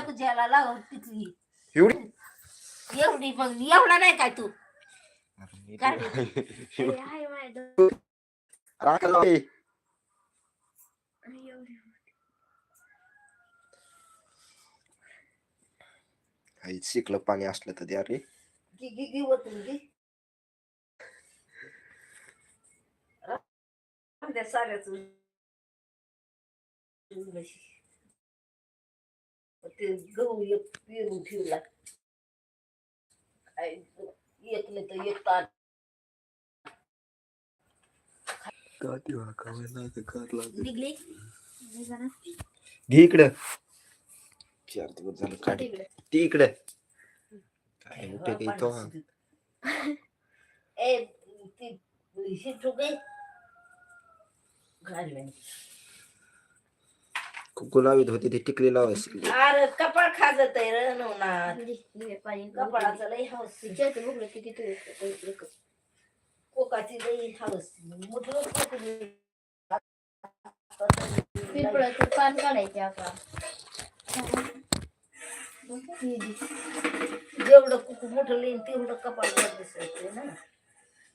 बायको ज्याला लाव तिथली एवढी एवढी मग एवढा नाही काय तू काय? एवढी हाय मॅडम राखायला ए. आई शिकलं पाणी असलं तर द्या रे गी गी गी ओतून गी त्या साऱ्याच ते गहू एक पेरून ठेवला. काय एक नाही तर एक ताट. निघली? घे इकडं. चार दिवस झालं काढ. तिकडे. ती इकडे. काय मोठे काही तो? ए ती ही ठोके घालवे लावित होते ते टिकली लावायची. अरे कपाळ खाजत आहे रे पाणी कपाळाचं लई तू कोकाची लई हौस मुठलं पिंपळाचं पान काढायचे जेवढं कुकू मोठं लिहिन तेवढं कपाळ दिसायचं ना.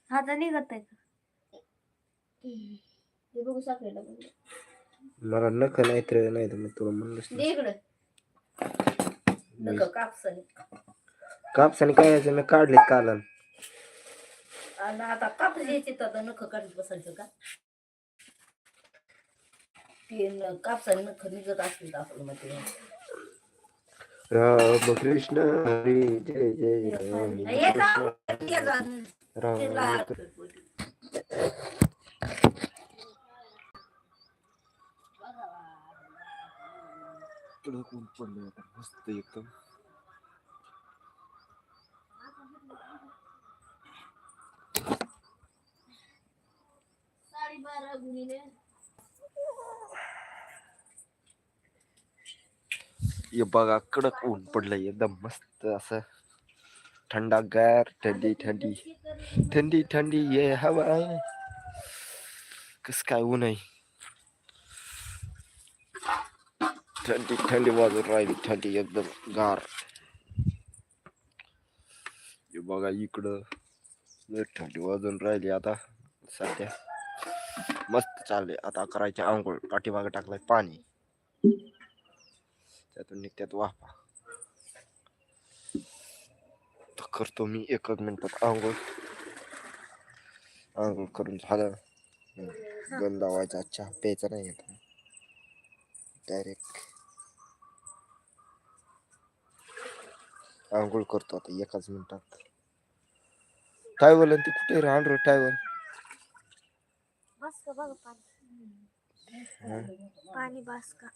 आता निघत आहे ते बघू साखरेला बघू. मला नख नाही तर नाही तर मग तुला म्हणलंच दे. इकडं. नका कापसाने. कापसाने काय यायचं? मी काढले कालन. आणि आता कापूस यायचे तर नख काढत बसायचं का? ते न- कापसाने नख निघत असतील तर आपलं मग ते राम कृष्ण हरी जय जय राम जा, कृष्ण ये जा. राम ते ला- कडक पडलं मस्त एकदम हे बघा कडक ऊन पडलंय एकदम मस्त असं थंडागार थंडी थंडी थंडी थंडी ये हवा कस काय ऊन आहे थंडी थंडी वाजून राहिली थंडी एकदम गार हे बघा इकडं थंडी वाजून राहिली आता सध्या मस्त चालले आता करायचे आंघोळ पाठीमागे टाकलाय पाणी त्यातून निघत्यात वाफा तर करतो मी एकच मिनिटात आंघोळ आंघोळ करून झालं गंध लावायचा चहा प्यायचा नाही डायरेक्ट आंघोळ करतो आता एकाच मिनिटात. टायवल ती कुठे राहणार टायवल? बस का बघ पाणी. पाणी बस का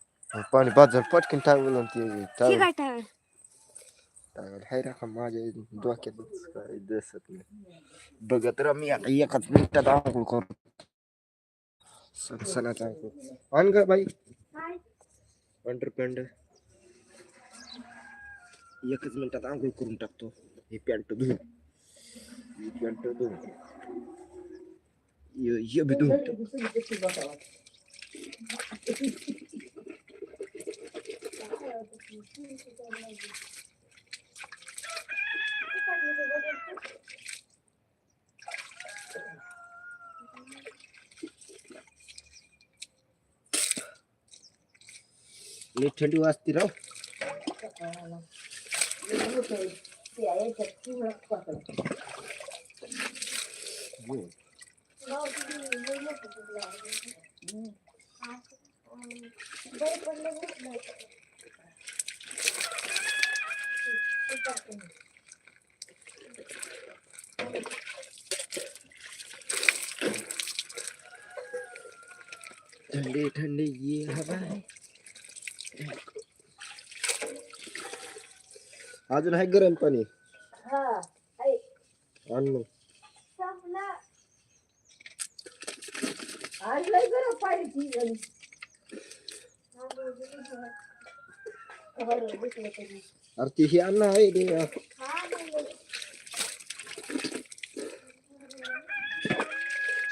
पाणी बाद झालं पटकन टायवल ती टायवल. ठेवाय टायवल. हाय राखा माझ्या डोक्यातच काय दिसत नाही. बघत राहा मी आता एकाच मिनिटात आंघोळ करतो. सणसणाचा आंघोळ. आण ग बाई. अंडरपॅन्ट एकच मिनिटात आंघोळ करून टाकतो. हे पॅन्ट धुवून. ही पॅन्ट धुवून. हे बी धुवून. थंडी वाजती राव. ठंडी ठंडी ये हवा है अजून आहे गरम पाणी. हा. आण मग. अरे ती ही अन्न आहे रे.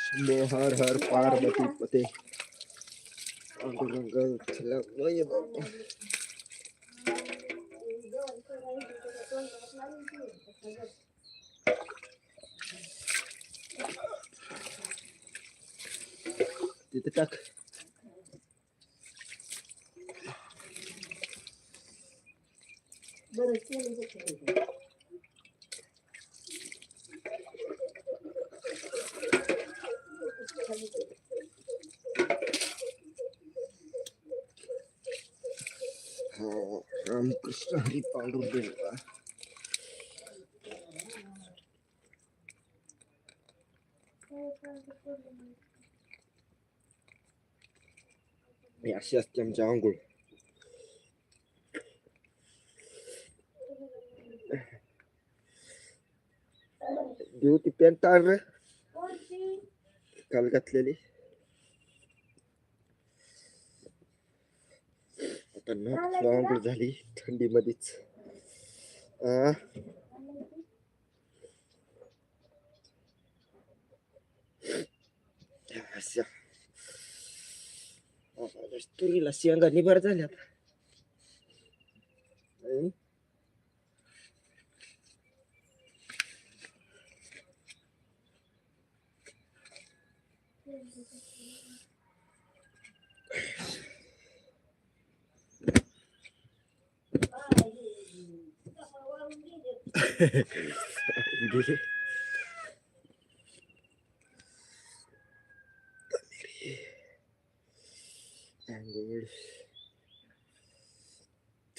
शंभो हर हर पार्वती पते पांडुरंग चला वय बाबा. तिथे टाक बरं केलं होतं. हो रामकृष्ण हरी पांडुरंगा ही अशी असते आमची आंघोळ देऊ ती पॅन्ट आण रे काल घातलेली आता ना आंघोळ झाली थंडीमध्येच आ अशा तुरीला शेंगा निभार झाल्यात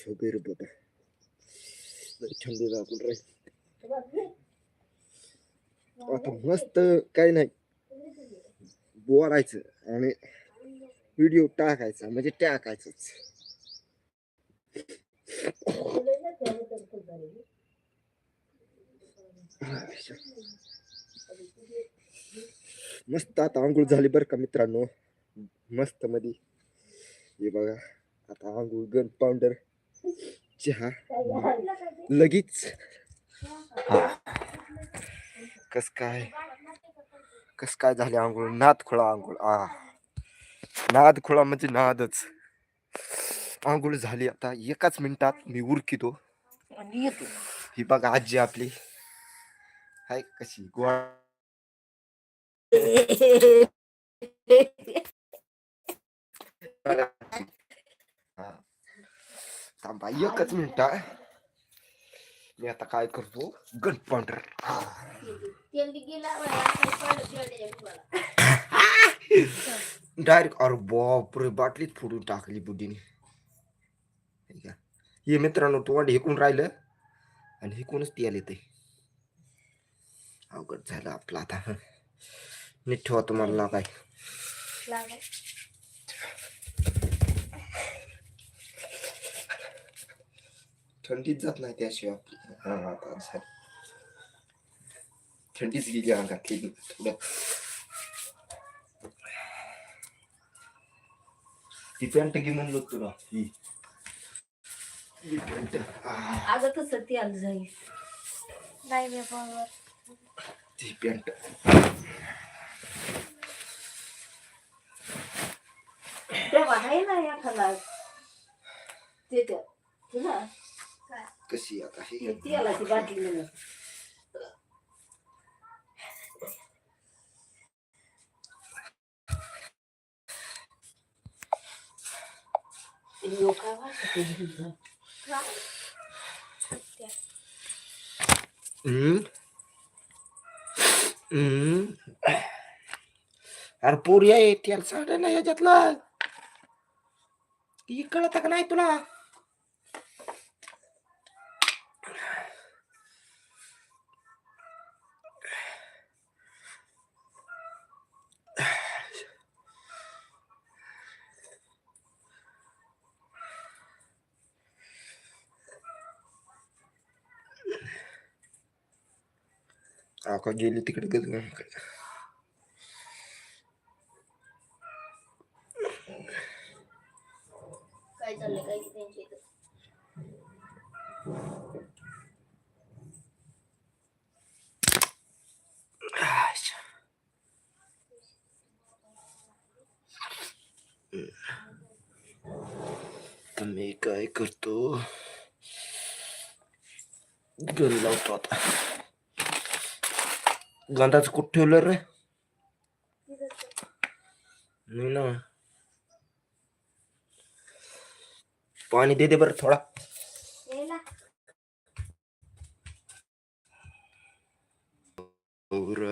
ठेवते रे बाबा थंडी लागून राहील आता मस्त काही नाही बोलायचं आणि व्हिडिओ टाकायचा म्हणजे टाकायचंच मस्त आता आंघोळ झाली बरं का मित्रांनो मस्त मध्ये हे बघा आता आंघोळ गन पावडर चहा लगेच. कस काय? कस काय झाले आंघोळ? नाद खुळा आंघोळ. आ. नाद खुळा म्हणजे नादच. आंघोळ झाली आता एकाच मिनिटात मी उरकितो. येतो. ही बघा आजी आपली. हाय कशी? गोळा. थांबा एकच मिनिट. मी आता काय करतो? त्याच्या डोळ्याला. डायरेक्ट अरे बापरे बाटलीत फोडून टाकली बुद्धीने हे मित्रांनो तोंड हेकून राहिलं आणि हेकूनच तेल येते अवघड झालं आपलं आता. नीट ठेवा तुम्हाला काय. थंडीच जात नाही त्याशिवाय. आपली हा आता झाली. थंडीच गेली अंगातली थोडं. ती पॅन्ट घे म्हणलो तुला. ही. ही पॅन्ट. आ, आलं जाईल. नाही मी फोनवर ती पॅन्ट. तेव्हा आहे ना एखादा. ते त्या तुला? कशी आता हे तेलाची बाटली म्हणून लोक काय वाटत हम्म हम्म अरे पोरी आहे त्याला साड्या नाही याच्यातला ती कळत का का गेली तिकडे गजगाकडे काय चाललंय काय की त्यांच्या इथं तर मी काय करतो घरी लावतो आता गांधाचं कुठं ठेवलं रे? नाही ना पाणी दे दे बरं थोडा. और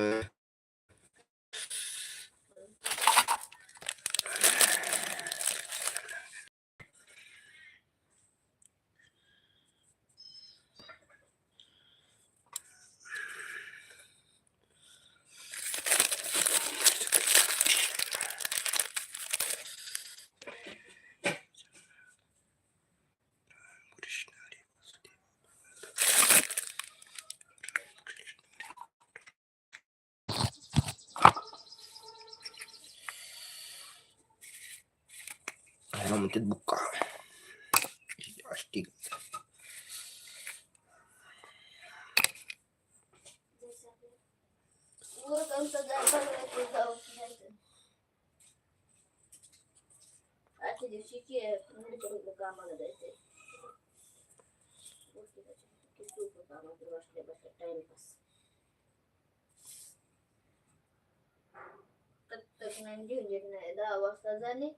म्हणतात बुक्का ठीक आजच्या दिवशी की कामाला जायचंय किती उपयोग नाही घेऊन येत नाही दहा वाजता जाणे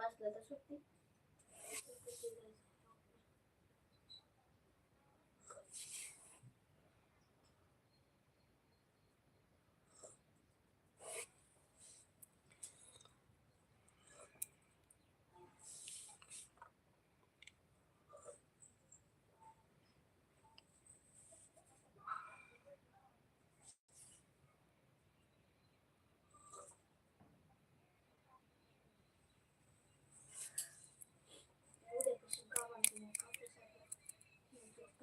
पाचला तर सुट्टी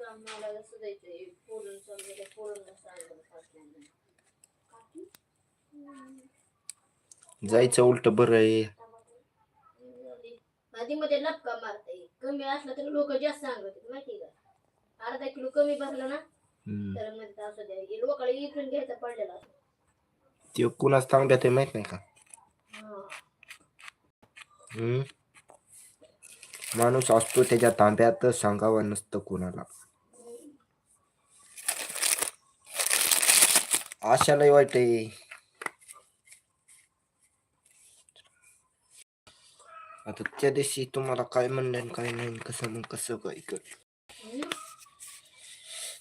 कसं समजा जायचं उलट बरं आहे. नदीमध्ये लपका मारता येईल. कमी असला तर लोक जास्त सांगत माहिती का? अर्धा किलो कमी भरला ना. तर मध्ये असू द्या लोकांना इकडून घ्यायचा पडलेला असतो. ते कुणाच तांब्यात आहे माहीत नाही का. हम्म. माणूस असतो त्याच्या तांब्यात सांगावं नसतं कुणाला. आशालाही वाईट आहे आता त्या दिवशी तुम्हाला काय म्हणणार काय नाही कसं मग कसं काय कर.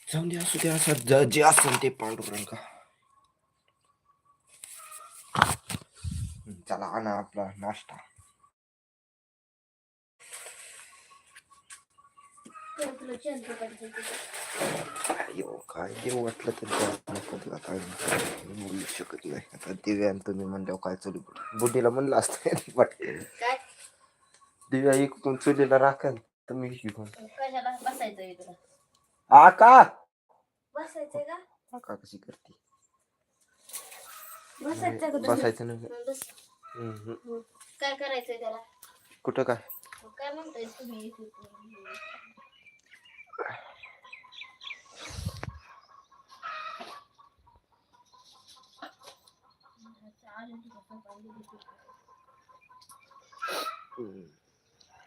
जाऊन दे असू दे असं जे असेल ते पांडुरंगा का चला आणा आपला नाश्ता तर तुला चंद्रकांतचं तिथं. अयो काय देऊ वाटलं तर काय. बोलू शकत नाही. आता दिव्या आणि तुम्ही म्हणल्यावर काय चलू बुद्धीला म्हणलं असतं काय? दिव्या इकडून चुलीला कशाला बसायचंय तुला आका! आका कशी करते? बसायचं नाही हं. काय करायचंय त्याला? कुठं काय? काय म्हणताय तुम्ही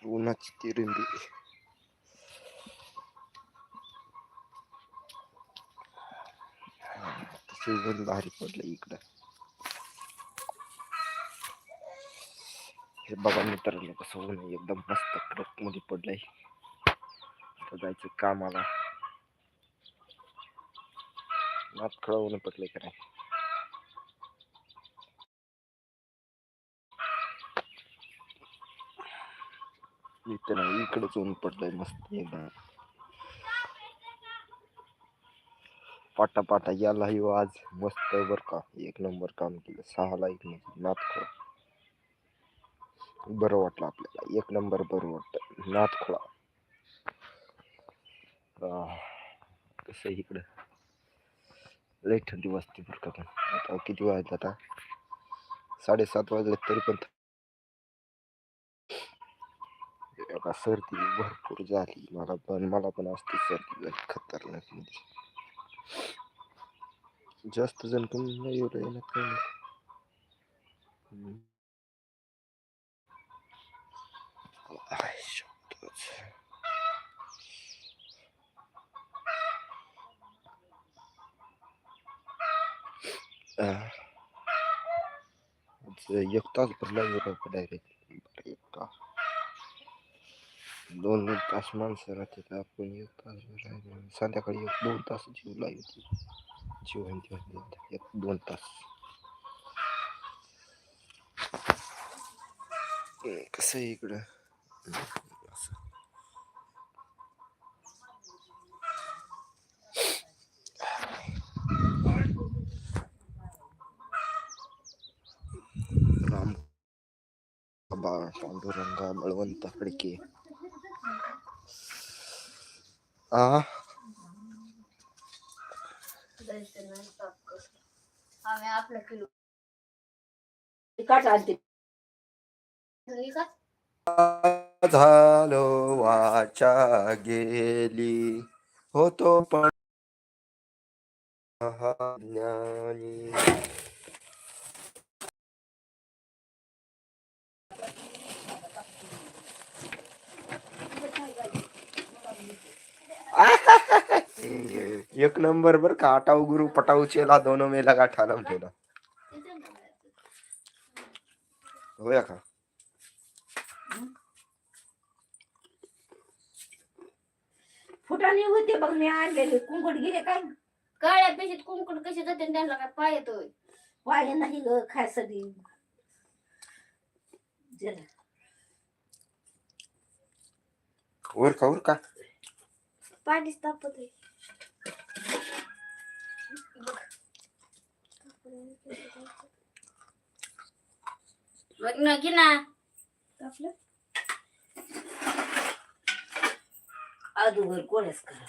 उन्हाची तिरंबी सीझन भारी पडलं इकडं हे बघा मित्रांनो कसं ऊन एकदम मस्त कडकमध्ये पडलंय आता जायचं कामाला नात ऊन पडलंय का नाही इथं नाही इकडंच ऊन पडलंय मस्त एकदम. पाटा पाटा याला ही आज मस्त बर का एक नंबर काम केलं. सहाला एक नंबर नाथखोळा बरं वाटलं आपल्याला एक नंबर बरं वाटतं. नाथ खोळा. कसं आहे इकडं? लई थंडी वाजते बरं का. पण आता किती वाजले आता? साडेसात वाजले तरी पण غسرتي وهرت ورجعتي ما لبان ما لبان استزرتي لك كتر لك مدي جاست زنكم لا يولينا كامل يقطع بالله يرى بالله يبقى दोन दोन तास माणसं राहतात आपण एक तास भरायला संध्याकाळी एक दोन तास जीव लागेल जेवण जेवण जेवण एक दोन तास हम्म, कसं आहे इकडं असं. राम बाबा पांडुरंगा बळवंत फडके आ जायचं नाही पाप कर. आम्ही आपलं किलो काट आणते घरी А? झालो वाचा गेली होतो पण ज्ञानी एक नंबर बर का आटाऊ गुरु पटाऊ चेला दोनों में लगा ठाणम ठेवला होया का? फुटाने होते बघ मी आणलेले. कुंकड गेले काय काळ्या पेशीत कुंकड कशी जाते त्यांना काय पाय येतोय? पाय नाही ग खायसाठी जरा. वर का वर का? पाठीच तापत आहे बघ ना की ना आपलं अगोदर कोणच करा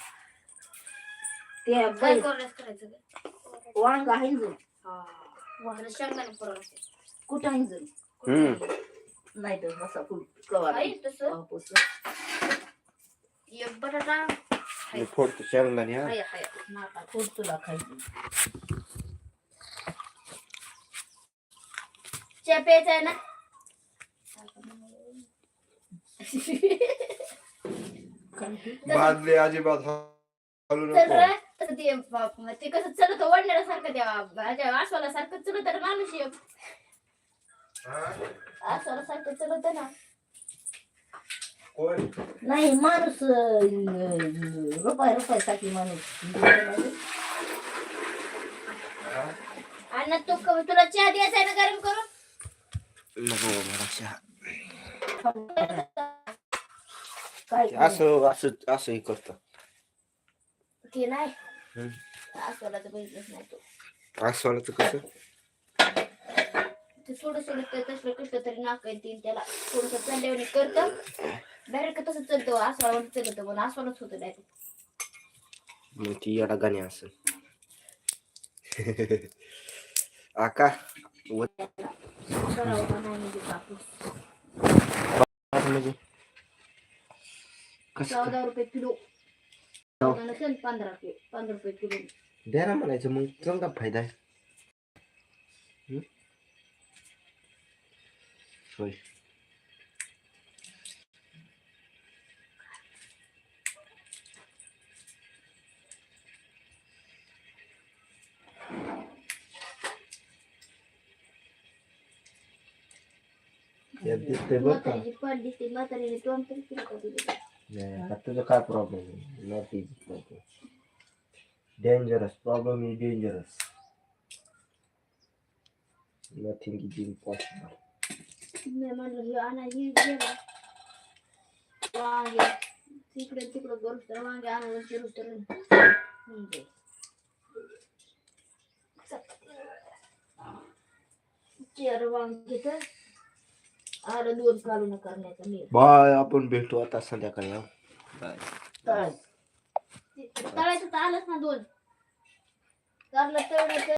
त्या काय बाई कोरड्यात करायचं ग? वांग आहे जो वांगं शेंगदाणे पुरवते. कुठं आहे जो हम्म नाही तर मसा फुल कवा आहे तसं कापूस. एक बटाटा मी फोडतो शेंगदाणे हा? हाय हाय. नाका फुल तुला खायचं. चहा प्यायचा आहे ना? बादले अजिबात हलू तर नको. तसं ते बाप, मग ते कसं चलत वडण्यासारखं त्या माझ्या आसवाला चलत तर माणूस एक. आसवाला सारखं चलत ना. कोण? नाही माणूस अं, रुपये रुपयासाठी माणूस. आणि तू क- तुला चहा द्यायचा आहे ना गरम करून? नको मला चहा. काय ते असं असं असं हे करतं ते नाही. तर बघितलंच नाही तू. अस्वलाचं कसं? ते सोडं सोडत ते तसलं कसलं तरी नाक येतील त्याला. थोडस चढल्यावर करतं. डायरेक्ट तसं चलतं आसवाला चलत पण आसवालाच होतं डायरेक्ट मग ती येडा गाणी असं आका म्हणजे? कसं? चौदा रुपये किलो. नसेल पंधरा किलो पंधरा रुपये किलो. द्या ना म्हणायचं मग चांगला फायदा आहे. हम्म? होय. यात दिसतंय बरं का म्हातारीची पाठ दिसते म्हातारीने तोंड तरी किलो का दिलं नाही आता तुझं काय प्रॉब्लेम आहे not easy dangerous problem is dangerous nothing is impossible मी म्हणलं हे आणा हे गेला वांगे तिकडे तिकडे करूस तर वांगे आणून चिरूस तर होऊन जाईल. चार वांगे तर आलं दोन काढून करण्याचा मी बाय आपण भेटू आता संध्याकाळी हा. बाय. तळ तळायचं तर आलंच ना दोन. कारलं तेवढं